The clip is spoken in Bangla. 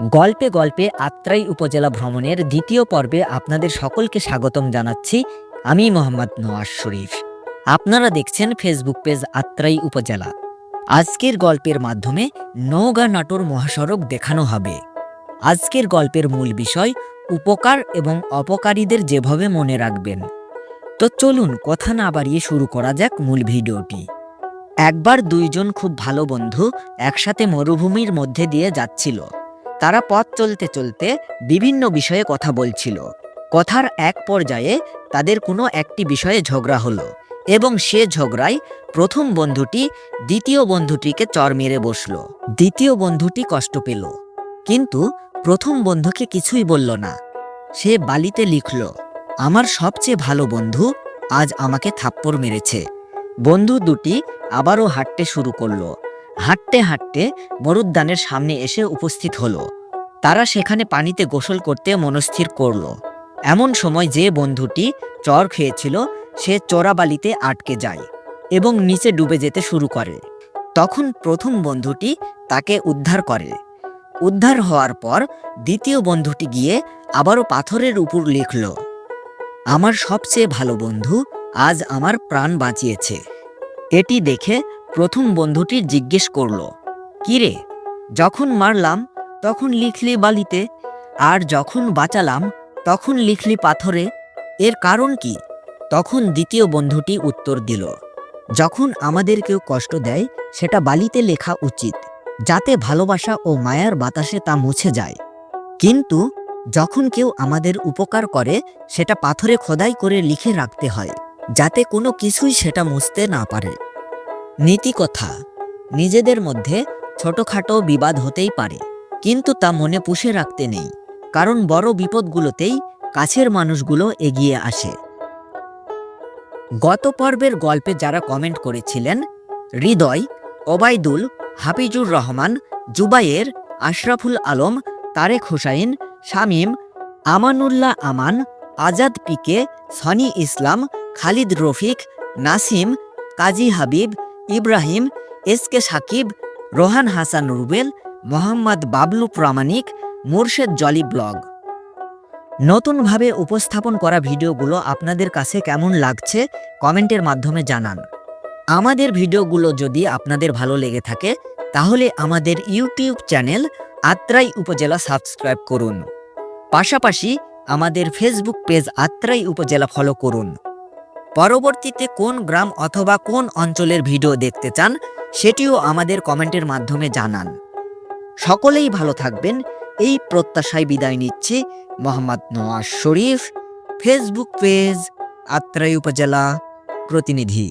গল্পে গল্পে আত্রাই উপজেলা ভ্রমণের দ্বিতীয় পর্বে আপনাদের সকলকে স্বাগতম জানাচ্ছি। আমি মোহাম্মদ নওয়াজ শরীফ। আপনারা দেখছেন ফেসবুক পেজ আত্রাই উপজেলা। আজকের গল্পের মাধ্যমে নওগাঁ নাটোর মহাসড়ক দেখানো হবে। আজকের গল্পের মূল বিষয়, উপকার এবং অপকারীদের যেভাবে মনে রাখবেন। তো চলুন কথা না বাড়িয়ে শুরু করা যাক মূল ভিডিওটি। একবার দুইজন খুব ভালো বন্ধু একসাথে মরুভূমির মধ্যে দিয়ে যাচ্ছিল। তারা পথ চলতে চলতে বিভিন্ন বিষয়ে কথা বলছিল। কথার এক পর্যায়ে তাদের কোনো একটি বিষয়ে ঝগড়া হলো এবং সে ঝগড়ায় প্রথম বন্ধুটি দ্বিতীয় বন্ধুটিকে চর মেরে বসল। দ্বিতীয় বন্ধুটি কষ্ট পেল, কিন্তু প্রথম বন্ধুকে কিছুই বলল না। সে বালিতে লিখল, আমার সবচেয়ে ভালো বন্ধু আজ আমাকে থাপ্পড় মেরেছে। বন্ধু দুটি আবারও হাঁটতে শুরু করল। হাঁটতে হাঁটতে মরুদ্যানের সামনে এসে উপস্থিত হলো। তারা সেখানে পানিতে গোসল করতে মনস্থির করল। এমন সময় যে বন্ধুটি চর খেয়েছিল, সে চোরাবালিতে আটকে যায় এবং নিচে ডুবে যেতে শুরু করে। তখন প্রথম বন্ধুটি তাকে উদ্ধার করে। উদ্ধার হওয়ার পর দ্বিতীয় বন্ধুটি গিয়ে আবারও পাথরের উপর লিখল, আমার সবচেয়ে ভালো বন্ধু আজ আমার প্রাণ বাঁচিয়েছে। এটি দেখে প্রথম বন্ধুটি জিজ্ঞেস করল, কিরে, যখন মারলাম, তখন লিখলি বালিতে, আর যখন বাঁচালাম, তখন লিখলি পাথরে, এর কারণ কি? তখন দ্বিতীয় বন্ধুটি উত্তর দিল, যখন আমাদের কেউ কষ্ট দেয়, সেটা বালিতে লেখা উচিত, যাতে ভালোবাসা ও মায়ার বাতাসে তা মুছে যায়। কিন্তু যখন কেউ আমাদের উপকার করে, সেটা পাথরে খোদাই করে লিখে রাখতে হয়, যাতে কোনো কিছুই সেটা মুছতে না পারে। নীতি কথা নিজেদের মধ্যে ছোটখাটো বিবাদ হতেই পারে, কিন্তু তা মনে পুষে রাখতে নেই, কারণ বড় বিপদগুলোতেই কাছের মানুষগুলো এগিয়ে আসে। গত পর্বের গল্পে যারা কমেন্ট করেছিলেন, Hridoy, Obaidul, Hafizur Rahman Zubair Ashraful Alam, Tarek Hossain, Shamim, Amanullah Aman, Azad PK, Sony Islam, Khalid Rafiq, Nasim, Kazi Habib Ibrahim, S K Sakib, Rohan Hasan Rubel, Mohammad Bablu Pramanik, Murshed Jolly blog. নতুনভাবে উপস্থাপন করা ভিডিওগুলো আপনাদের কাছে কেমন লাগছে কমেন্টের মাধ্যমে জানান। আমাদের ভিডিওগুলো যদি আপনাদের ভালো লেগে থাকে, তাহলে আমাদের ইউটিউব চ্যানেল আত্রাই উপজেলা সাবস্ক্রাইব করুন। পাশাপাশি আমাদের ফেসবুক পেজ আত্রাই উপজেলা ফলো করুন। পরবর্তীতে কোন গ্রাম অথবা কোন অঞ্চলের ভিডিও দেখতে চান, সেটিও আমাদের কমেন্টের মাধ্যমে জানান। সকলেই ভালো থাকবেন। এই প্রত্যাশায় বিদায় নিচ্ছি। মোহাম্মদ নওয়াজ শরীফ ফেসবুক পেজ আত্রাই উপজেলা প্রতিনিধি।